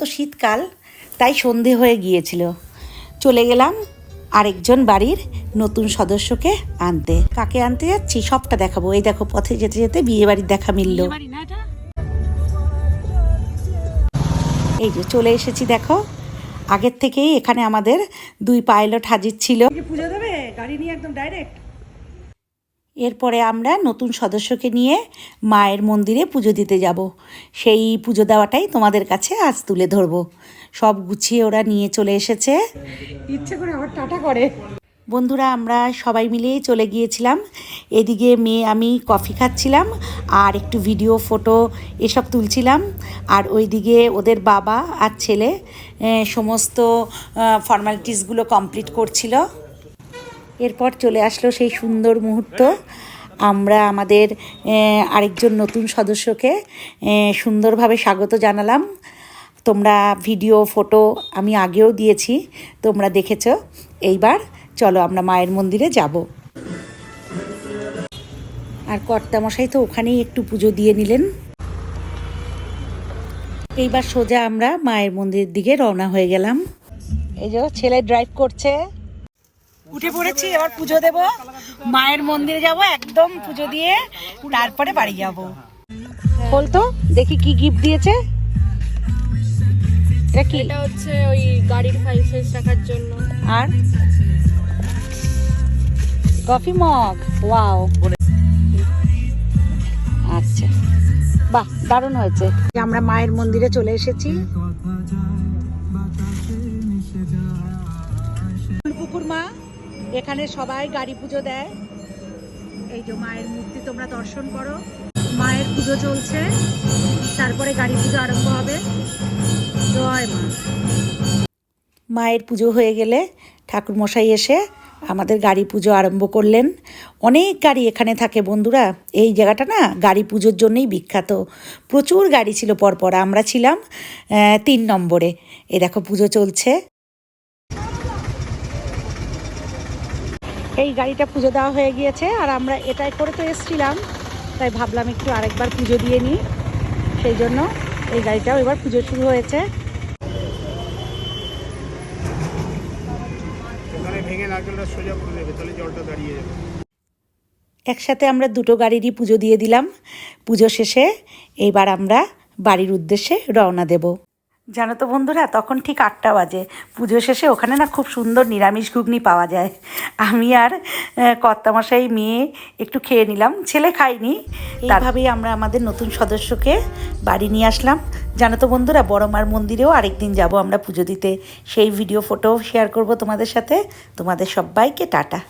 তো শীতকাল তাই সন্ধে হয়ে গিয়েছিল। চলে গেলাম আরেকজন বাড়ির নতুন সদস্যকে আনতে। কাকে আনতে যাচ্ছি? সবটা দেখাবো। এই দেখো পথে যেতে যেতে বিয়ে বাড়ির দেখা মিলল। এই যে চলে এসেছি দেখো। আগের থেকেই এখানে আমাদের দুই পাইলট হাজির ছিল। পুজো দেবে? গাড়ি নিয়ে একদম ডাইরেক্ট এরপরে আমরা নতুন সদস্যকে নিয়ে মায়ের মন্দিরে পুজো দিতে যাব। সেই পুজো দেওয়াটাই তোমাদের কাছে আজ তুলে ধরবো। সব গুছিয়ে ওরা নিয়ে চলে এসেছে। ইচ্ছে করে আবার টাটা করে। বন্ধুরা আমরা সবাই মিলেই চলে গিয়েছিলাম। এদিকে মেয়ে আমি কফি খাচ্ছিলাম আর একটু ভিডিও ফটো এসব তুলছিলাম। আর ওইদিকে ওদের বাবা আর ছেলে সমস্ত ফর্মালিটিসগুলো কমপ্লিট করছিল। এরপর চলে আসলো সেই সুন্দর মুহূর্ত। আমরা আমাদের আরেকজন নতুন সদস্যকে সুন্দরভাবে স্বাগত জানালাম। তোমরা ভিডিও, ফটো আমি আগেও দিয়েছি, তোমরা দেখেছ। এইবার চলো আমরা মায়ের মন্দিরে যাব। আর কর্তামশাই তো ওখানেই একটু পুজো দিয়ে নিলেন। এইবার সোজা আমরা মায়ের মন্দিরের দিকে রওনা হয়ে গেলাম। এই যে ছেলে ড্রাইভ করছে। উঠে পড়েছি এবার পুজো দেব। মায়ের মন্দিরে যাব একদম পুজো দিয়ে তারপরে বাড়ি যাব। বলতো দেখি কি গিফট দিয়েছে? এটা কি? এটা হচ্ছে ওই গাড়ির ফাইসেস রাখার জন্য। আর? কফি মগ ওয়াও আচ্ছা বাহ দারুণ হয়েছে। আমরা মায়ের মন্দিরে চলে এসেছি। পুকুর মা এখানে সবাই গাড়ি পুজো দেয়। এই যে মায়ের মূর্তি, তোমরা দর্শন করো। মায়ের পুজো চলছে। তারপরে গাড়ি পুজো আরম্ভ হবে। জয় মা। মায়ের পুজো হয়ে গেলে ঠাকুরমশাই এসে আমাদের গাড়ি পুজো আরম্ভ করলেন। অনেক গাড়ি এখানে থাকে বন্ধুরা। এই জায়গাটা না গাড়ি পুজোর জন্যই বিখ্যাত। প্রচুর গাড়ি ছিল পরপর। আমরা ছিলাম তিন নম্বরে। এ দেখো পুজো চলছে। এই গাড়িটা পুজো দেওয়া হয়ে গিয়েছে আর আমরা এটাই করে তো এসছিলাম। তাই ভাবলাম একটু আরেকবার পুজো দিয়ে নিই। সেই জন্য এই গাড়িটাও এবার পুজো শুরু হয়েছে। একসাথে আমরা দুটো গাড়িরই পুজো দিয়ে দিলাম। পুজো শেষে এইবার আমরা বাড়ির উদ্দেশ্যে রওনা দেব। জানো তো বন্ধুরা, তখন ঠিক আটটা বাজে। পুজো শেষে ওখানে না খুব সুন্দর নিরামিষ ঘুগনি পাওয়া যায়। আমি আর কর্তামশাই মেয়ে একটু খেয়ে নিলাম, ছেলে খাইনি এইভাবেই আমরা আমাদের নতুন সদস্যকে বাড়ি নিয়ে আসলাম। জানো তো বন্ধুরা বড়মার মন্দিরেও আরেকদিন যাব আমরা পুজো দিতে। সেই ভিডিও ফটো শেয়ার করব তোমাদের সাথে। তোমাদের সবাইকে টাটা।